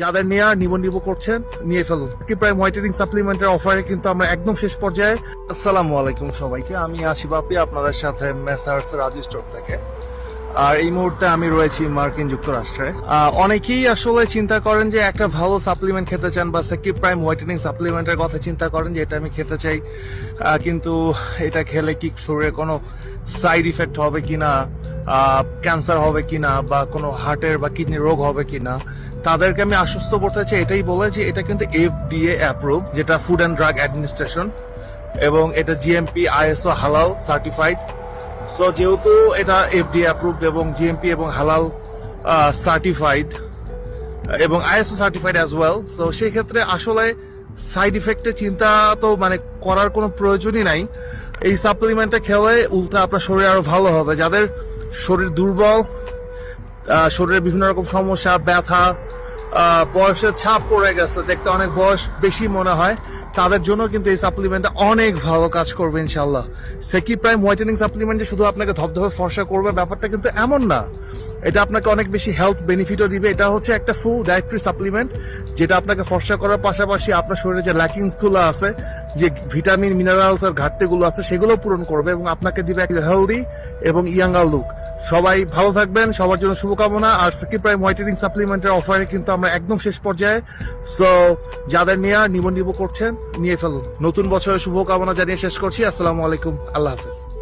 যাদের নেওয়া নিবন্ধিত করছেন, নিয়ে ফেলুন। প্রায় হোয়াইটেনিং সাপ্লিমেন্টের অফারে কিন্তু আমরা একদম শেষ পর্যায়ে। আসসালামু আলাইকুম সবাইকে। আমি আসি বাপি আপনাদের সাথে মেসার্স রাজু স্টোর থেকে। আর এই মুহূর্তে আমি রয়েছি মার্কিন যুক্তরাষ্ট্রে। অনেকেই আসলে চিন্তা করেন যে একটা ভালো সাপ্লিমেন্ট খেতে চান বা সেকিব প্রাইম হোয়াইটেনিং সাপ্লিমেন্টের কথা চিন্তা করেন যে এটা আমি খেতে চাই। কিন্তু এটা খেলে কি শরীরে কোনো সাইড ইফেক্ট হবে কিনা? ক্যান্সার হবে কিনা বা কোনো হার্টের বা কিডনি রোগ হবে কিনা, তাদেরকে আমি আশ্বস্ত করতে চাই এটাই বলে যে এটা কিন্তু এফডিএ অ্যাপ্রুভ যেটা ফুড অ্যান্ড ড্রাগ অ্যাডমিনিস্ট্রেশন এবং এটা জিএমপি আইএসও হালাল সার্টিফাইড সো যেহেতু এটা এফডি অ্যাপ্রুভড এবং জিএমপি এবং হালাল সার্টিফাইড এবং ISO certified as well so সেই ক্ষেত্রে আসলে সাইড ইফেক্টের চিন্তা তো মানে করার কোনো প্রয়োজনই নাই। এই সাপ্লিমেন্টটা খেলে উল্টা আপনার শরীর আরও ভালো হবে। যাদের শরীর দুর্বল শরীরে বিভিন্ন রকম সমস্যা, ব্যথা বয়সের ছাপ পড়ে গেছে, দেখতে অনেক বয়স বেশি মনে হয়। তাদের জন্য কিন্তু এই সাপ্লিমেন্টটা অনেক ভালো কাজ করবে ইনশাল্লাহ সেকি প্রাইম হোয়াইটেনিং সাপ্লিমেন্ট শুধু আপনাকে ধপধপে ফর্সা করবে, ব্যাপারটা কিন্তু এমন না। এটা আপনাকে অনেক বেশি হেলথ বেনিফিটও দিবে। এটা হচ্ছে একটা ফুল ডায়েটরি সাপ্লিমেন্ট যেটা আপনাকে ফর্সা করার পাশাপাশি আপনার শরীরে যে ল্যাকিংসগুলো আছে যে ভিটামিন মিনারেলস আর ঘাটতিগুলো আছে, সেগুলো পূরণ করবে এবং আপনাকে দিবে একটা হেলদি এবং ইয়াঙ্গাল লুক সবাই ভালো থাকবেন, সবার জন্য শুভকামনা। আর সিকি প্রাইম হোয়াইটেনিং সাপ্লিমেন্টের অফারে কিন্তু আমরা একদম শেষ পর্যায়ে। সো যাদের নেওয়া নিবন্ধিব করছেন, নিয়ে ফেলুন। নতুন বছরের শুভকামনা জানিয়ে শেষ করছি। আসসালামু আলাইকুম। আল্লাহ হাফেজ।